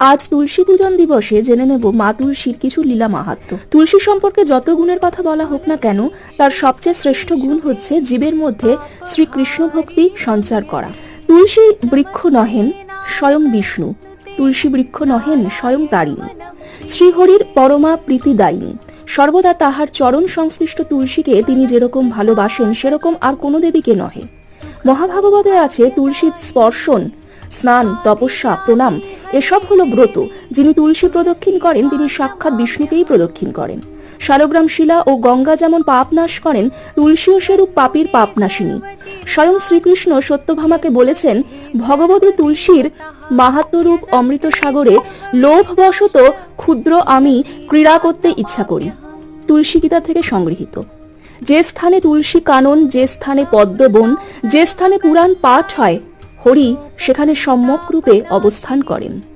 আজ তুলসী পূজন দিবসে জেনে নেব মা তুলসীর কিছু লীলা মাহাত্ম। তুলসী সম্পর্কে যত গুণের কথা বলা হোক না কেন, তার সবচেয়ে শ্রেষ্ঠ গুণ হচ্ছে জীবের মধ্যে শ্রীকৃষ্ণ ভক্তি সঞ্চার করা। তুলসী বৃক্ষ নহেন, স্বয়ং বিষ্ণু। তুলসী বৃক্ষ নহেন, স্বয়ং তারিণী। শ্রীহরির পরমা প্রীতিদায়িনী সর্বদা তাহার চরণ সংশ্লিষ্ট তুলসীকে তিনি যেরকম ভালোবাসেন, সেরকম আর কোনো দেবীকে নহে। মহাভাগবতে আছে তুলসীর স্পর্শন, স্নান, তপস্যা, প্রণাম। এসব হলো ব্রত। যিনি তুলসী প্রদক্ষিণ করেন, তিনি সাক্ষাৎ বিষ্ণুকেই প্রদক্ষিণ করেন। শালগ্রাম শিলা ও গঙ্গা যেমন পাপ নাশ করেন, তুলসীও সেরূপ পাপীর পাপ নাশিনী। স্বয়ং শ্রীকৃষ্ণ সত্যভামাকে বলেছেন, ভগবতী তুলসীর মাহাত্মরূপ অমৃত সাগরে লোভবশত ক্ষুদ্র আমি ক্রীড়া করতে ইচ্ছা করি। তুলসী গীতা থেকে সংগৃহীত। যে স্থানে তুলসী কানন, যে স্থানে পদ্মবন, যে স্থানে পুরাণ পাঠ হয় হরি সেখানে সম্যক রূপে অবস্থান করেন।